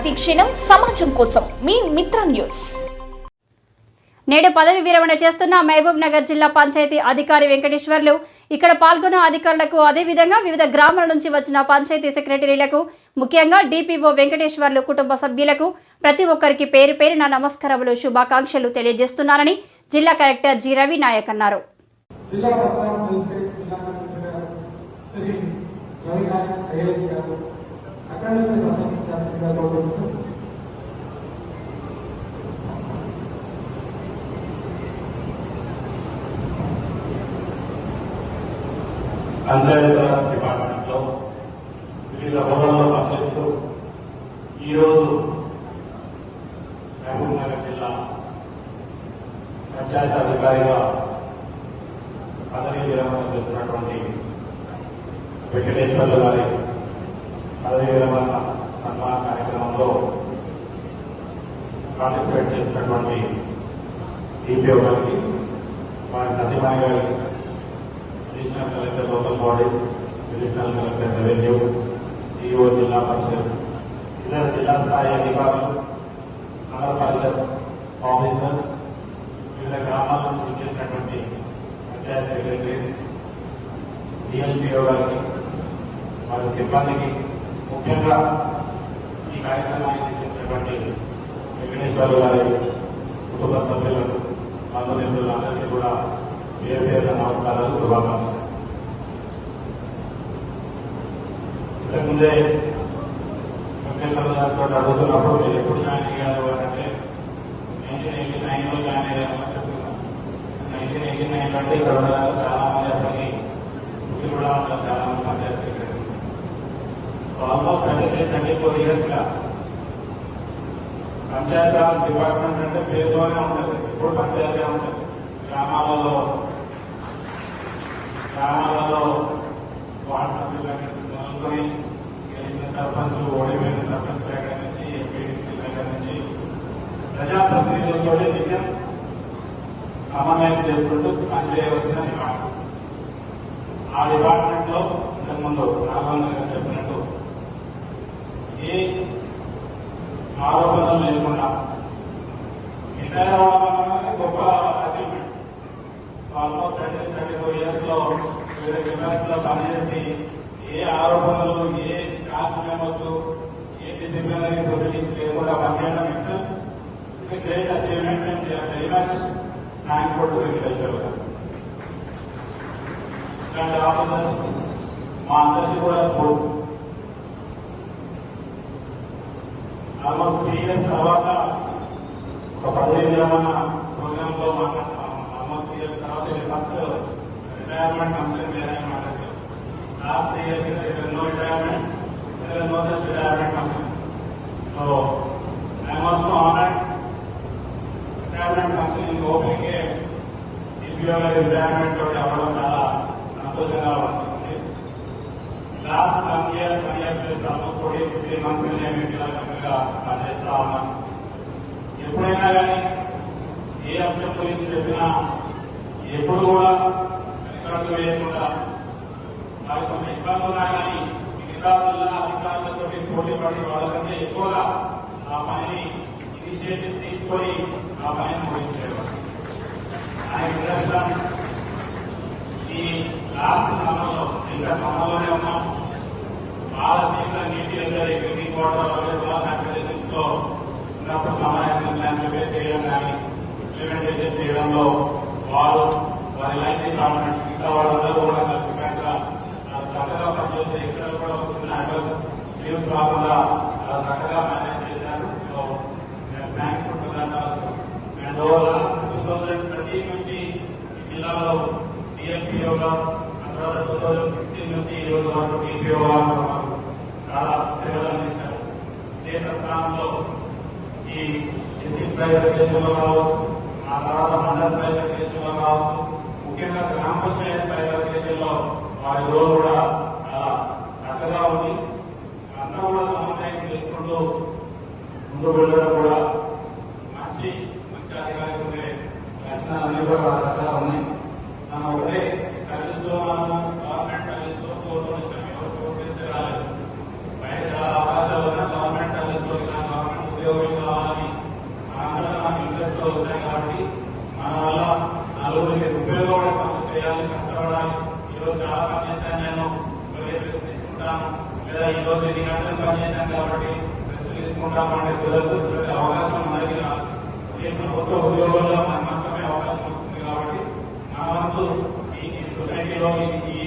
ప్రతి క్షణం సమాజం కోసం మీ మిత్ర న్యూస్. నేడు పదవి విరమణ చేస్తున్న మహబూబ్ నగర్ జిల్లా పంచాయతీ అధికారి వెంకటేశ్వర్లు ఇక్కడ పాల్గొన్న అధికారులకు అదేవిధంగా వివిధ గ్రామాల నుంచి వచ్చిన పంచాయతీ సెక్రటరీలకు ముఖ్యంగా డిపిఓ వెంకటేశ్వర్లు కుటుంబ సభ్యులకు ప్రతి ఒక్కరికి పేరు పేరున నమస్కారములు శుభాకాంక్షలు తెలియజేస్తున్నానని జిల్లా కలెక్టర్ జి. రవి నాయక్ అన్నారు. అక్కడి నుంచి ప్రసంగించాల్సిందిగా కోరుతున్నాను పంచాయతీరాజ్ డిపార్ట్మెంట్లో వివిధ హోదాల్లో పనిచేస్తూ ఈరోజు మహబూబ్ నగర్ జిల్లా పంచాయతీ అధికారిగా పదవీ విరమణ చేస్తున్నటువంటి వెంకటేశ్వర్లు గారి పదవీ విరమణ పార్టిసిపేట్ చేసినటువంటి డిపిఓ గారికి వారి సత్యమణి గారికి additional collector local bodies additional collector revenue CEO Zilla Parishad ఇతర జిల్లా స్థాయి అధికారులు నగర పరిషత్ ఆఫీసర్స్ వివిధ గ్రామాల నుంచి వచ్చేసినటువంటి పంచాయత్ సెక్రటరీస్ డిఎల్పిఓ గారికి వారి సిబ్బందికి ముఖ్యంగా ఈ కార్యక్రమానికి చేసినటువంటి వెంకటేశ్వర గారి కుటుంబ సభ్యులకు బంధుమిత్రులందరికీ కూడా పేరు పేరు నమస్కారాలు శుభాకాంక్షలు. ఇంతకుముందే వెంకటేశ్వర గారితో అడుగుతున్నప్పుడు మీరు ఎప్పుడు జాయిన్ అయ్యారు అంటే నైన్టీన్ ఎయిటీ నైన్లో జాయిన్ అయ్యామని చెప్తున్నాను. నైన్టీన్ ఎయిటీ నైన్ అంటే ఇక్కడ చాలా మంది అప్పటికి ఇప్పుడు కూడా చాలా మంది panchayat secretaries almost thirty three thirty four ఇయర్స్గా పంచాయతీ రాజ్ డిపార్ట్మెంట్ అంటే పేరులోనే ఉంటుంది. ఇప్పుడు పంచాయతీ ఉంటుంది? గ్రామాలలో. గ్రామాలలో వార్డు సభ్యుల దగ్గర గెలిచిన సర్పంచ్ ఓడిపోయిన సర్పంచ్ దగ్గర నుంచి ఎంపీడీసీ దగ్గర నుంచి ప్రజాప్రతినిధులతో నిత్యం సమన్వయం చేసుకుంటూ పనిచేయవలసిన డిపార్ట్మెంట్. ఆ డిపార్ట్మెంట్లో ఇంతకుముందు రాఘవన్ గారు చెప్పినట్టు ఏ ఆరోపణలు లేకుండా రిటైర్ అవడం గొప్ప achievement almost thirty thirty four ఇయర్స్లో వివిధ జిల్లాస్లో పనిచేసి ఏ ఆరోపణలు ఏ ఛార్జ్ మెంబర్స్ ఏ డిసిప్లినరీ ప్రొసీడింగ్స్ లేకుండా పనిచేయడం it's it's great achievement and very much thankful to agriculture and officers మా అందరికీ కూడా స్ఫూర్తి ఆల్మోస్ట్ త్రీ ఇయర్స్ తర్వాత ఒక పదవి విరమణ ప్రోగ్రామ్లో ఆల్మోస్ట్ త్రీ ఇయర్స్ తర్వాత ఇది ఫస్ట్ రిటైర్మెంట్ ఫంక్షన్ వేరే మాట్లాడారు last three years no retirements no such retirement functions so I'm also honoured retirement function in opening DPO గారి రిటైర్మెంట్ తోటి అవ్వడం చాలా సంతోషంగా ఉంటుంది last one year one year plus almost forty fifty months నేను కీలకంగా పనిచేస్తా ఉన్నాను ఎప్పుడైనా కానీ ఏ అంశం గురించి చెప్పినా ఎప్పుడు కూడా వెనకడుగు వేయకుండా మరి కొన్ని ఇబ్బందులు ఉన్నా కానీ మిగతా జిల్లా అధికారులతో పోటీ పడి వాళ్ళకంటే ఎక్కువగా ఆ పనిని ఇనిషియేటివ్ తీసుకొని ఆ పనిని ముగించేవారు. ఆయన నిదర్శనం ఈ లాస్ట్ సమ్మర్లో ఇంకా సమ్మర్లోనే ఉన్నాం. భారతీయ నీటి అందరి డ్రింకింగ్ వాటర్ ఆర్గనైజేషన్ ఉన్నప్పుడు సమావేశం ప్లాన్ ప్రిపేర్ చేయడం కానీ ఇంప్లిమెంటేషన్ చేయడంలో వారు వారి లైఫ్ డిపార్ట్మెంట్స్ ఇంకా వాళ్ళందరూ కూడా కలిసి చాలా చక్కగా పనిచేస్తే ఎక్కడ కూడా వచ్చిన అడ్రస్ న్యూస్ రాకుండా అలా చక్కగా మేనేజ్ చేశారు. Bank and over last two thousand thirteen నుంచి జిల్లాలో డిఎంపీఓగా తర్వాత టూ థౌజండ్ సిక్స్టీన్ నుంచి ఈ రోజు వరకు డిపిఓగా కేంద్ర ఈ ఎస్సీ ప్రైవేటైజేషన్లో కావచ్చు ఆ తర్వాత మండల ప్రైవేటైజేషన్లో కావచ్చు ముఖ్యంగా గ్రామ పంచాయతీ ప్రైవేటైజేషన్లో వారి రోల్ కూడా చాలా చక్కగా ఉంది. అంతా కూడా సమన్వయం చేసుకుంటూ ముందుకు వెళ్ళడం కూడా మంచి మంచి అధికారులు ఉండే లక్షణాలన్నీ కూడా లేదా ఈ రోజు ఎన్ని గంటలు పని చేశాం కాబట్టి రెస్ట్ తీసుకుంటామంటే కుదరదు ఇటువంటి అవకాశం మనకి రాదు ఈ ప్రభుత్వ ఉద్యోగంలో మనకు మాత్రమే అవకాశం వస్తుంది కాబట్టి నా వంతు ఈ ఈ సొసైటీలో ఈ- ఈ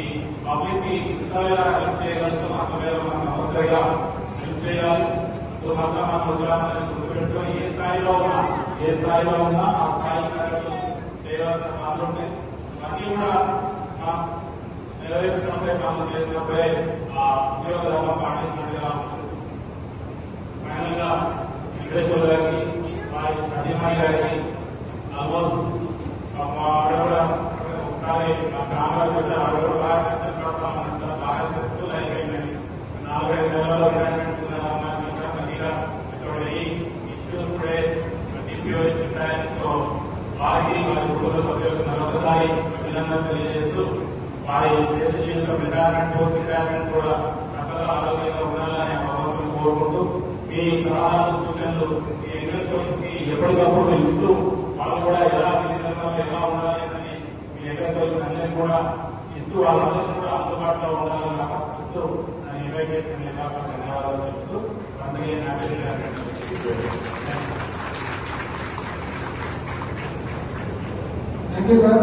పబ్లిక్ కి ఇంతవేళ హెల్ప్ చేయగలుగుతాం అంతవేళ మనం కంపల్సరిగా హెల్ప్ చేయాలి ఇప్పుడు మాత్రం మన ఉద్యోగాలను గుర్తుపెట్టుకొని ఏ స్థాయిలో ఉన్నా ఏ స్థాయిలో ఉన్నా ఆ స్థాయి కార్యక్రమం చేయవలసిన పనులు ఉంటాయి అన్నీ కూడా మనం నెరవేర్చినప్పుడే పనులు చేసినప్పుడే ఆ ఉద్యోగ పాటించినట్టుగా ఉంటుంది ఫైనల్గా వెంకటేశ్వర గారికి వారి గారికి ఆల్మోస్ట్ మా ఆవిడ కూడా ఒకసారి మా గ్రామాలకు ఆవిడ కూడా బాగా చాలా బాగా అయిపోయిందని నాలుగైదు నెలల్లో వారికి వారి కుటుంబ సభ్యులకు మరొకసారి అభినందన తెలియజేస్తూ వారి దేశ జీవితం రిటైర్మెంట్ పోస్ట్ రిటైర్మెంట్ కూడా చక్కగా ఆరోగ్యంగా ఉండాలని భగవంతుని కోరుకుంటూ మీ సలహాలు సూచనలు మీ ఎంకరేజ్మెంట్స్కి ఎప్పటికప్పుడు ఇస్తూ వాళ్ళు కూడా ఎలా విధంగా ఎలా ఉండాలి అని మీ ఎంకరేజ్మెంట్స్ అందరినీ కూడా ఇస్తూ వాళ్ళందరినీ కూడా అందుబాటులో ఉండాలని ఆకాంక్షిస్తూ నన్ను ఇన్వైట్ చేసిన ఎలా ధన్యవాదాలు చెప్తూ అందుకే నా happy retirement. Thank you sir